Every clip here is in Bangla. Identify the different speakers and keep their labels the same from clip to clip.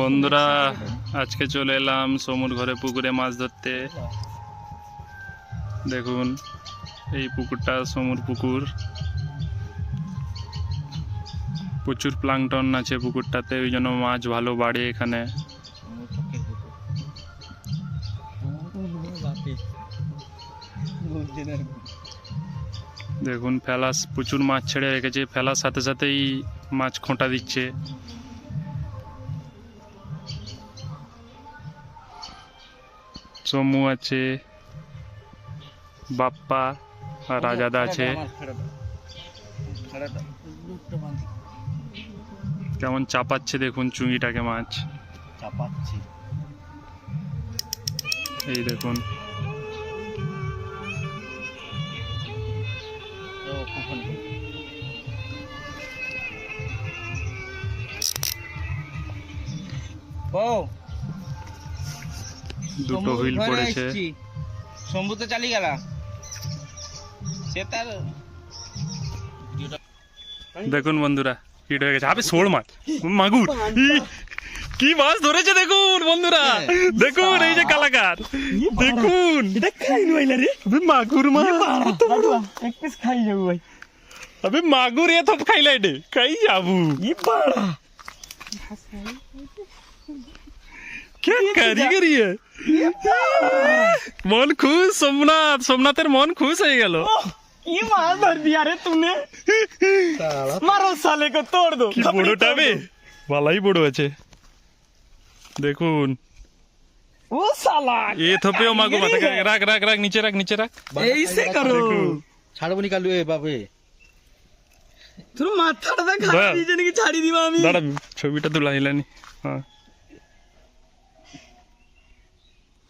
Speaker 1: বন্ধুরা আজকে চলে এলাম সমুর ঘরে পুকুরে মাছ ধরতে। দেখুন, এই পুকুরটা সমুর পুকুর। প্রচুর প্লাংটন আছে পুকুরটাতে, ওই জন্য মাছ ভালো বাড়ে এখানে। দেখুন, ফেলাস, প্রচুর মাছ ছেড়ে রেখেছে। ফেলার সাথে সাথেই মাছ খোঁটা দিচ্ছে। সমু আছে বাপ্পা আর রাজাদা আছে। কেমন চাপাচ্ছে দেখুন চুঙিটাকে মাছ।
Speaker 2: চাপাচ্ছে।
Speaker 1: এই দেখুন। দুটো হুইল পড়েছে।
Speaker 2: শম্ভু তো চালিয়ে গেল। সে তার
Speaker 1: দেখুন বন্ধুরা কি হয়ে গেছে। আবে শোল মাছ। মাগুর। কি মাছ ধরেছে দেখুন বন্ধুরা। হ্যাঁ। দেখুন এই যে কালাকার। ইয়ে দেখুন।
Speaker 3: এটা খাই নইলা রে।
Speaker 1: মাগুর মাছ।
Speaker 3: ইয়ে এক পিস খাই যাব ভাই।
Speaker 1: আবে মাগুর এ তো খাইলাই রে খাই যাব।
Speaker 3: ই বাড়া।
Speaker 1: क्या কারিগরি है মন খুশ সোমনাথ সোমনাথের মন খুশ হয়ে গেল
Speaker 3: কি মাছ ধর দিয়া রে তুনে মারো সালে কো তোড় দো
Speaker 1: কি বড়টা বে ভালাই বড় আছে দেখুন
Speaker 3: ও সালা
Speaker 1: এ থপেও মাগু মাথা রাখ রাখ রাখ নিচে রাখ নিচে রাখ
Speaker 3: এইসে করো
Speaker 2: ছাড়বো নি কালু এ বাপে
Speaker 3: তোর মাথাটা দেখ
Speaker 1: দাঁড়া।
Speaker 3: খাই দিয়েছে নাকি ছাড়ি দিবা আমি
Speaker 1: দাঁড়া ছবিটা তুলা হিলানি হ্যাঁ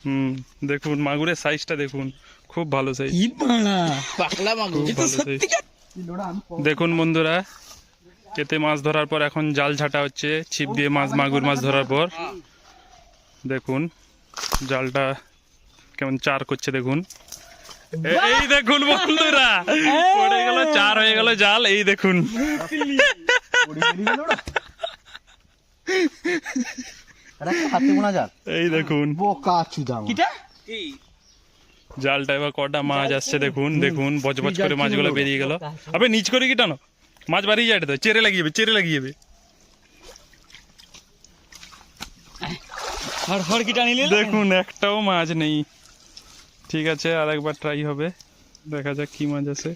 Speaker 1: হুম দেখুন মাগুরের সাইজটা দেখুন খুব ভালো সাইজ
Speaker 3: কি বাড়া
Speaker 2: পাকলা মাগু
Speaker 1: খুব ভালো দেখুন বন্ধুরা এতে মাছ ধরার পর এখন জাল ঝাঁটা হচ্ছে ছিপ দিয়ে মাছ মাগুর মাছ ধরার পর। দেখুন জালটা কেমন চার করছে দেখুন। এই দেখুন বন্ধুরা পড়ে গেল চার হয়ে গেল জাল এই দেখুন।
Speaker 2: হাতে গোনা যাক
Speaker 1: এই দেখুন।
Speaker 2: বোকা চুদাম
Speaker 3: কিটা?
Speaker 1: জালটা এবার কটা মাছ আসছে দেখুন দেখুন বচ বচ করে মাছগুলো বেরিয়ে গেল। আবে নিচ করে কি টানো মাছ বাড়িয়ে যায় তো চেরে লাগিয়ে যাবে চেরে লাগিয়ে যাবে
Speaker 3: হড় হড় কিটা
Speaker 1: দেখুন একটাও মাছ নেই। ঠিক আছে আর একবার ট্রাই হবে। দেখা যাক কি মাছ আছে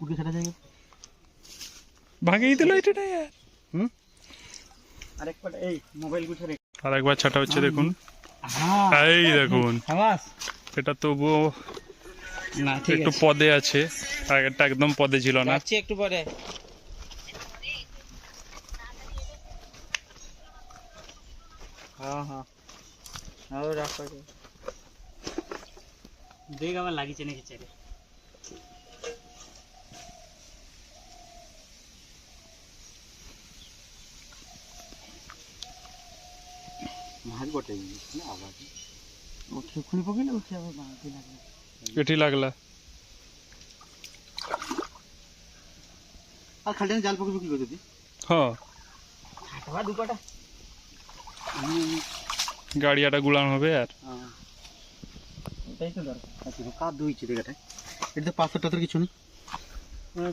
Speaker 2: উঠে সেটা
Speaker 1: দিল এটা
Speaker 3: আরেকবার এই মোবাইল গুছে রে
Speaker 1: আর ছাটা হচ্ছে দেখুন। এই দেখুন। এটা তবুও
Speaker 3: না ঠিক
Speaker 1: একটু পদে আছে। আগেরটা একদম পদে ছিল না।
Speaker 2: একটু পরে।
Speaker 3: হ্যাঁ হ্যাঁ। রাখো দেখ আমার লাগিছে নাকি চেরে
Speaker 2: মাছ বটে না আবার?
Speaker 3: উঠে খুলি পকিলে উঠে আবার বাঁধতে লাগবে
Speaker 1: এটি লাগলা।
Speaker 2: আর খালটা জাল পকে কি করতে
Speaker 1: হ্যাঁ।
Speaker 3: হাঁটবা দুপাটা
Speaker 1: গাড়িয়াটা গুলান হবে আর।
Speaker 3: এটাই তো দরকার।
Speaker 2: আচ্ছা কার দুইছে দেখাটা এটা তো পাথর টাথর কিছু নেই।
Speaker 3: হ্যাঁ